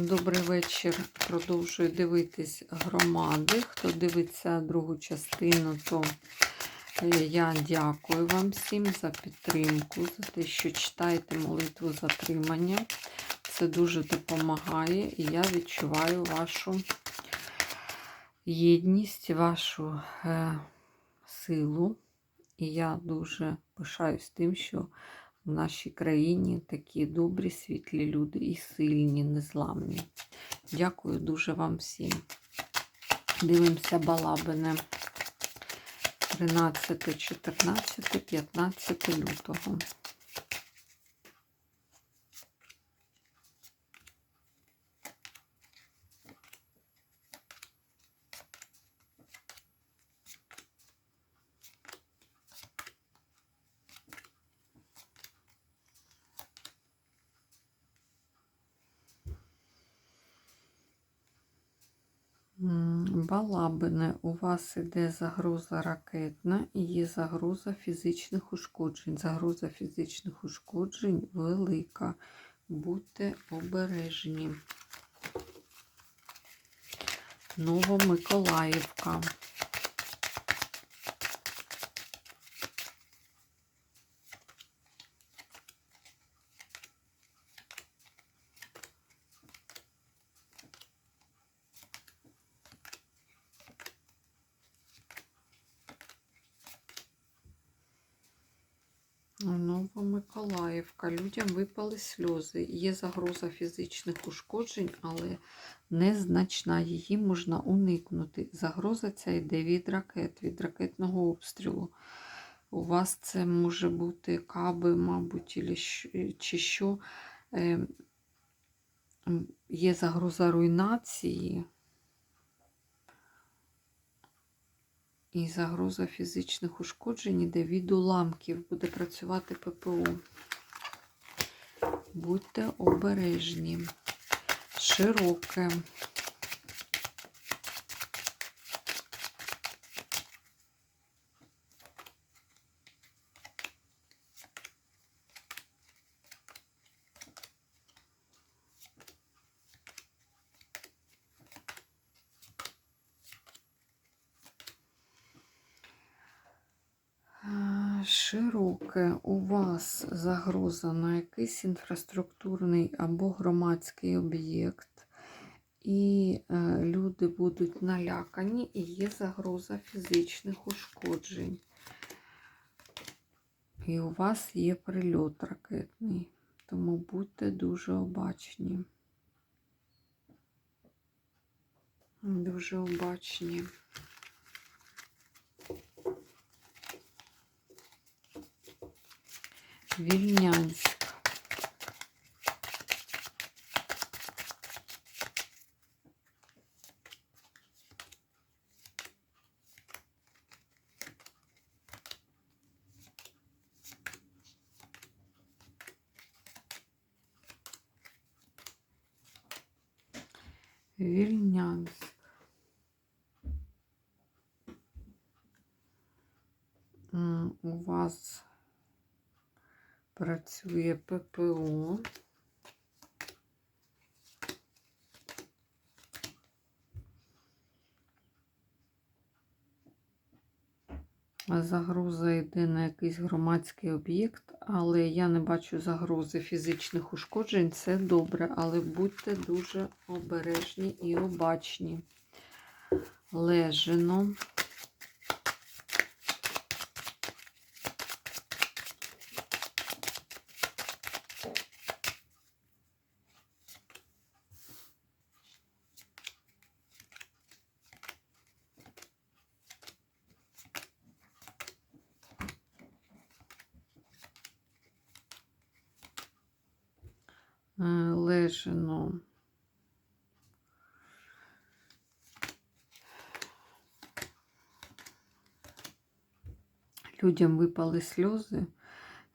Добрий вечір. Продовжую дивитись громади. Хто дивиться другу частину, то е, я дякую вам всім за підтримку, за те, що читаєте молитву затримання. Це дуже допомагає, і я відчуваю вашу єдність, вашу е, силу. І я дуже пишаюсь тим, що в нашій країні такі добрі, світлі люди і сильні, незламні. Дякую дуже вам всім. Дивимося балабине 13, 14, 15 лютого. Балабине, у вас іде загроза ракетна і є загроза фізичних ушкоджень. Загроза фізичних ушкоджень велика. Будьте обережні. Новомиколаївка. Новомиколаївка. Людям випали сльози. Є загроза фізичних ушкоджень, але незначна. Її можна уникнути. Загроза ця йде від ракет, від ракетного обстрілу. У вас це може бути каби, мабуть, чи що. Е, Є загроза руйнації. І загроза фізичних ушкоджень іде від уламків. Буде працювати ППО. Будьте обережні. Широке. Е, Широке у вас загроза на якийсь інфраструктурний або громадський об'єкт, і е, люди будуть налякані, і є загроза фізичних ушкоджень. І у вас є прильот ракетний, тому будьте дуже обачні. Дуже обачні. Вільнянськ. Вільнянськ. У вас працює ППО. Загроза йде на якийсь громадський об'єкт, але я не бачу загрози фізичних ушкоджень. Це добре, але будьте дуже обережні і обачні. Лежино. Е, Лежино. Людям випали сльози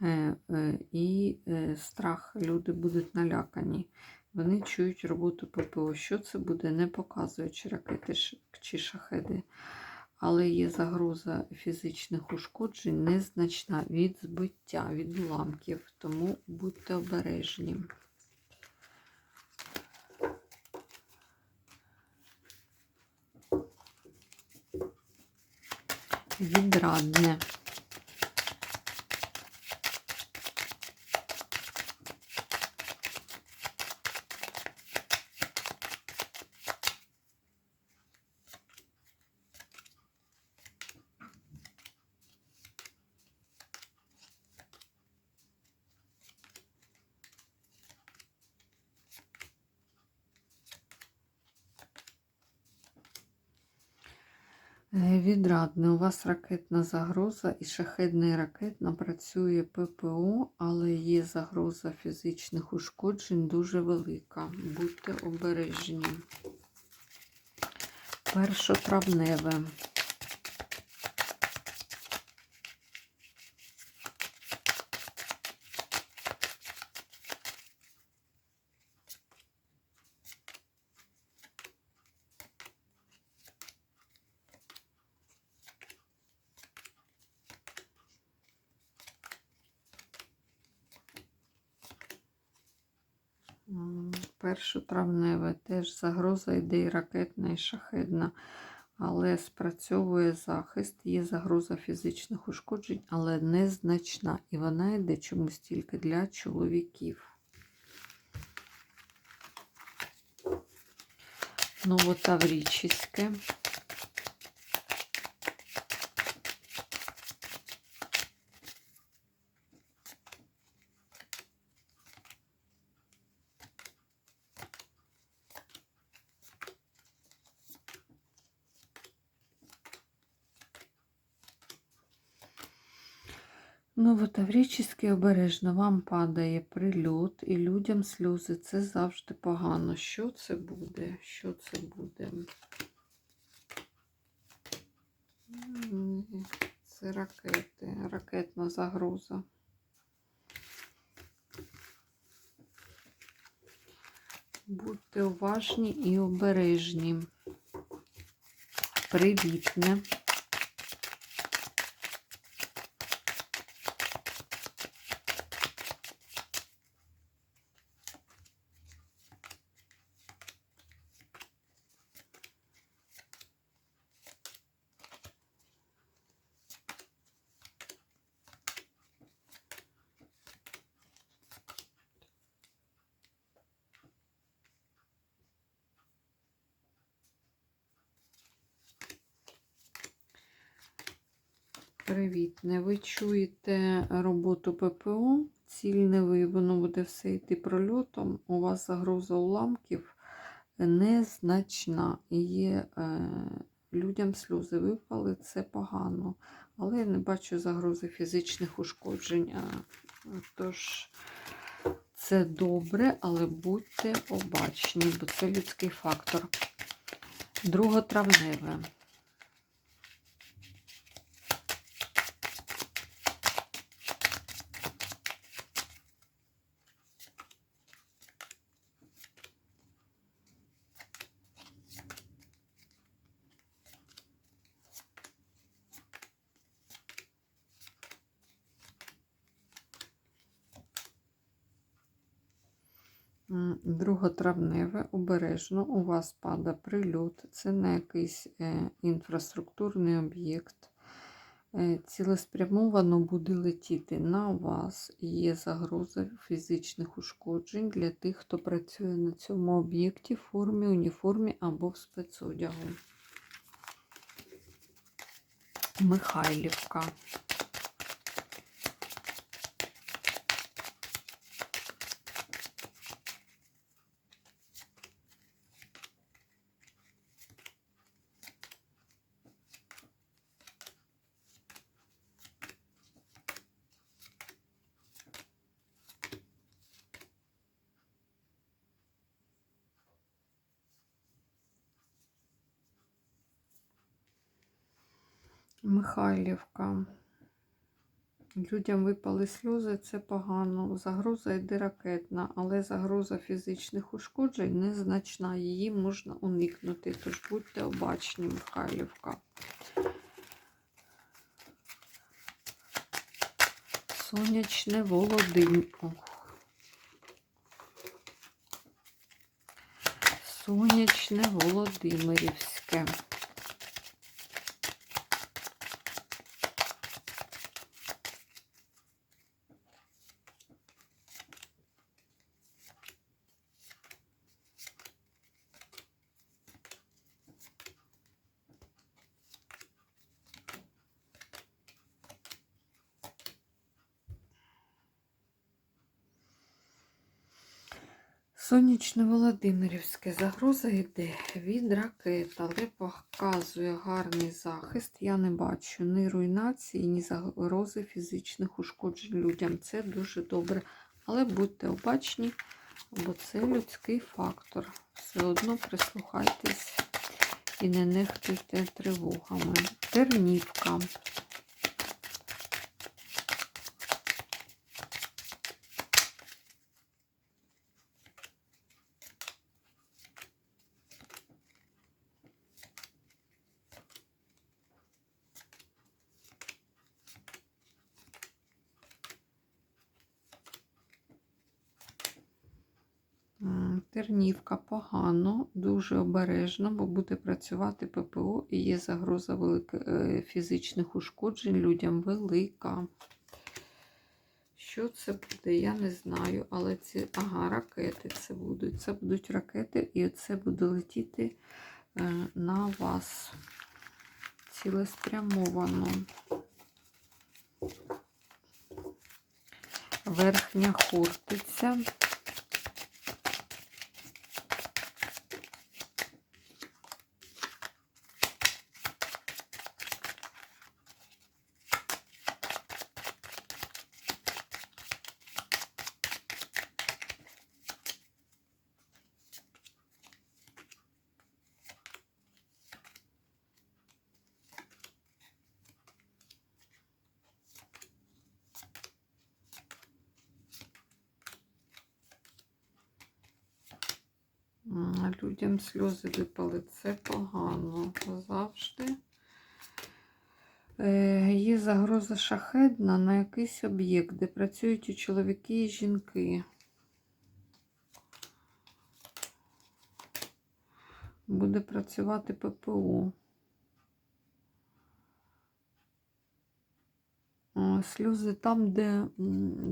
е, е, і е, страх. Люди будуть налякані. Вони чують роботу ППО. Що це буде, не показують чи ракети чи шахеди. Але є загроза фізичних ушкоджень незначна від збиття, від уламків. Тому будьте обережні. Відрадне. Відрадне, у вас ракетна загроза і шахедний і ракетна працює ППО, але є загроза фізичних ушкоджень дуже велика. Будьте обережні. Першотравневе. Першотравневе теж загроза йде і ракетна, і шахедна, але спрацьовує захист, є загроза фізичних ушкоджень, але незначна. І вона йде чомусь тільки для чоловіків. Новотаврічське. Новотаврічське обережно вам падає прильот і людям сльози. Це завжди погано. Що це буде? Що це буде? Це ракети, ракетна загроза. Будьте уважні і обережні. Привітне. Привіт. Не ви чуєте роботу ППО, ціль не ви, воно буде все йти прольотом. У вас загроза уламків незначна. Є е, людям сльози випали, це погано. Але я не бачу загрози фізичних ушкоджень. Тож це добре, але будьте обачні, бо це людський фактор. Друготравневе. Друготравневе, обережно, у вас падає прильот, це не якийсь е, інфраструктурний об'єкт. Е, цілеспрямовано буде летіти на вас. Є загроза фізичних ушкоджень для тих, хто працює на цьому об'єкті в формі, уніформі або в спецодягу. Михайлівка. Людям випали сльози, це погано. Загроза йде ракетна, але загроза фізичних ушкоджень незначна. Її можна уникнути. Тож будьте обачні, Михайлівка. Сонячне Володимир. Сонячне Володимирівське. Сонячно-Володимирівське загроза йде від ракет, але показує гарний захист. Я не бачу ні руйнації, ні загрози фізичних ушкоджень людям. Це дуже добре. Але будьте обачні, бо це людський фактор. Все одно прислухайтесь і не нехтуйте тривогами. Тернівка. М, Тернівка погано, дуже обережно, бо буде працювати ППО і є загроза велика, е, фізичних ушкоджень людям велика. Що це буде, я не знаю, але ці ага, ракети це будуть. Це будуть ракети, і це буде летіти е, на вас цілеспрямовано. Верхня хортиця. Людям сльози випали. Це погано завжди. Е, Є загроза шахедна на якийсь об'єкт, де працюють і чоловіки, і жінки. Буде працювати ППО. Е, Сльози там, де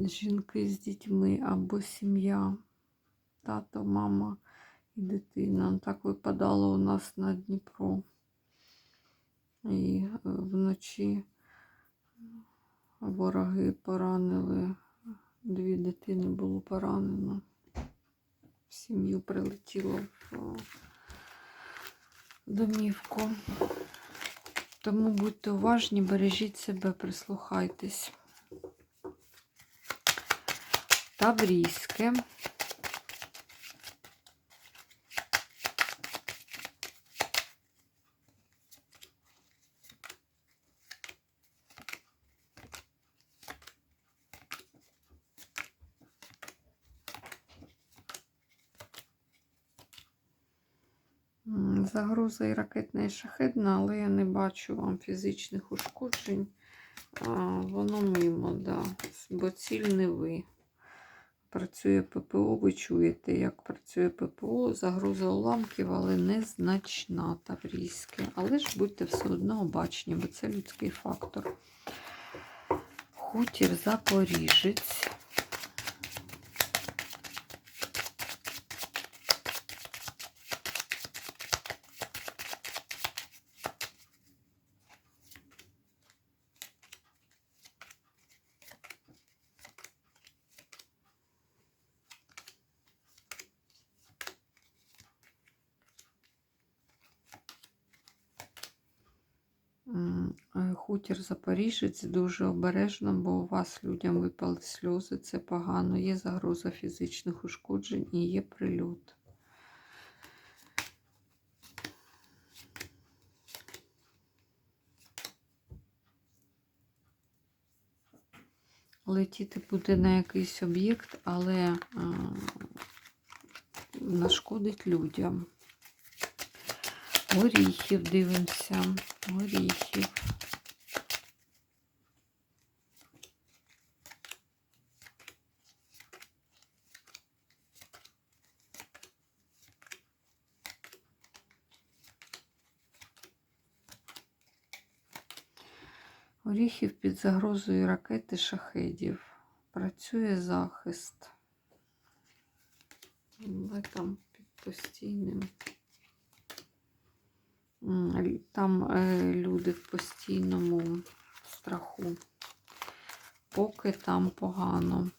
жінки з дітьми або сім'я, тато, мама і дитина. Так випадало у нас на Дніпро. І е, вночі вороги поранили. Дві дитини було поранено. В сім'ю прилетіло в е, домівку. Тому будьте уважні, бережіть себе, прислухайтесь. Таврійське. Загроза і ракетна, і шахедна, але я не бачу вам фізичних ушкоджень. А, воно мимо, да. бо ціль не ви. Працює ППО, ви чуєте, як працює ППО, загроза уламків, але незначна таврійське. Але ж будьте все одно обачні, бо це людський фактор. Хутір Запоріжець. М, е, Хутір Запоріжець дуже обережно, бо у вас людям випали сльози, це погано. Є загроза фізичних ушкоджень і є прильот. Летіти буде на якийсь об'єкт, але е, нашкодить людям. Горіхів дивимося. Горіхів. Оріхів під загрозою ракети шахедів. Працює захист. Ви там під постійним. Там е, люди в постійному страху. Поки там погано.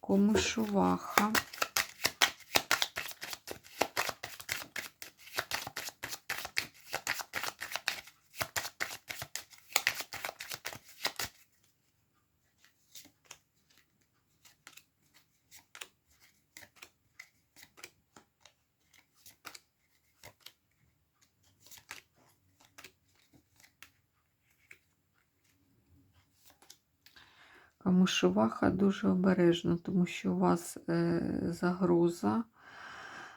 комишуваха. Камишуваха дуже обережно, тому що у вас е, загроза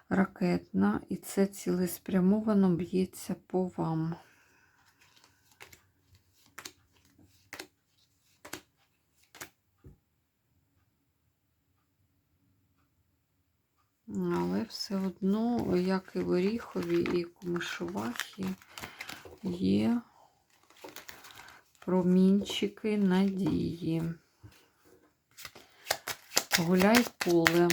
ракетна, і це цілеспрямовано б'ється по вам. Але все одно, як і в Оріхові, і в Комишувахі, є промінчики надії. Гуляй поле.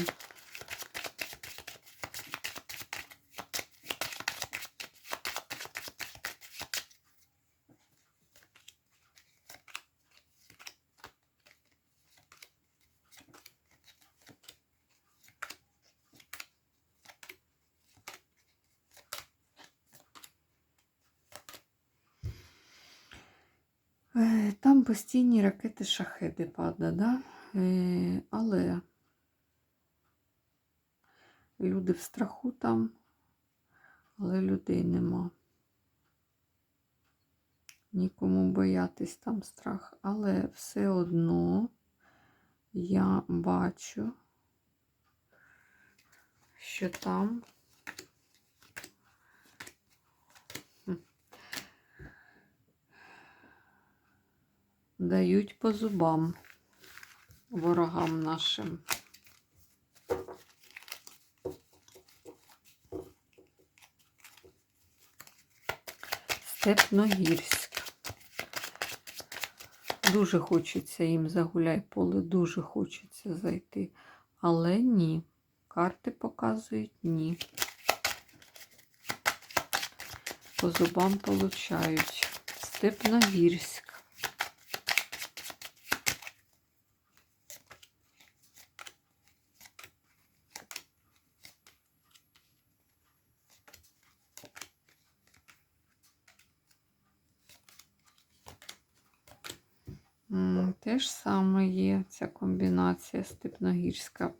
Е, Там постійні ракети шахеди падає, да? Е, але люди в страху там, але людей нема. Нікому боятись там страх, але все одно я бачу, що там дають по зубам ворогам нашим. Степногірськ. Дуже хочеться їм загуляй поле, дуже хочеться зайти. Але ні. Карти показують ні. По зубам получають. Степногірськ. Те ж саме є ця комбінація степногірська.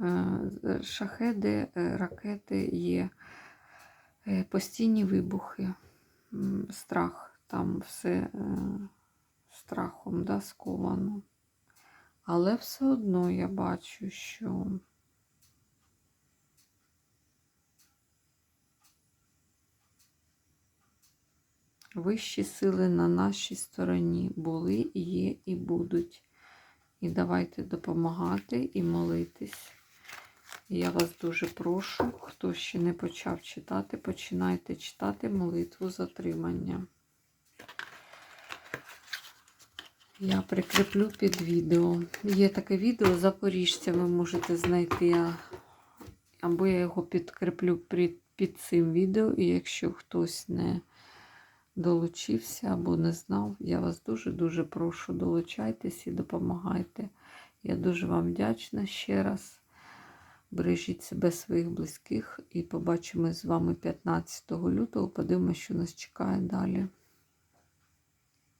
Е, Шахеди, е, ракети є е, постійні вибухи, страх, там все страхом да, сковано. Але все одно я бачу, що Вищі сили на нашій стороні були, є і будуть. І давайте допомагати і молитись. Я вас дуже прошу, хто ще не почав читати, починайте читати молитву затримання. Я прикріплю під відео. Є таке відео Запоріжця, ви можете знайти, або я його підкріплю під, цим відео, і якщо хтось не долучився або не знав, я вас дуже-дуже прошу, долучайтесь і допомагайте. Я дуже вам вдячна ще раз. Бережіть себе, своїх близьких, і побачимось з вами 15 лютого. Подивимося, що нас чекає далі.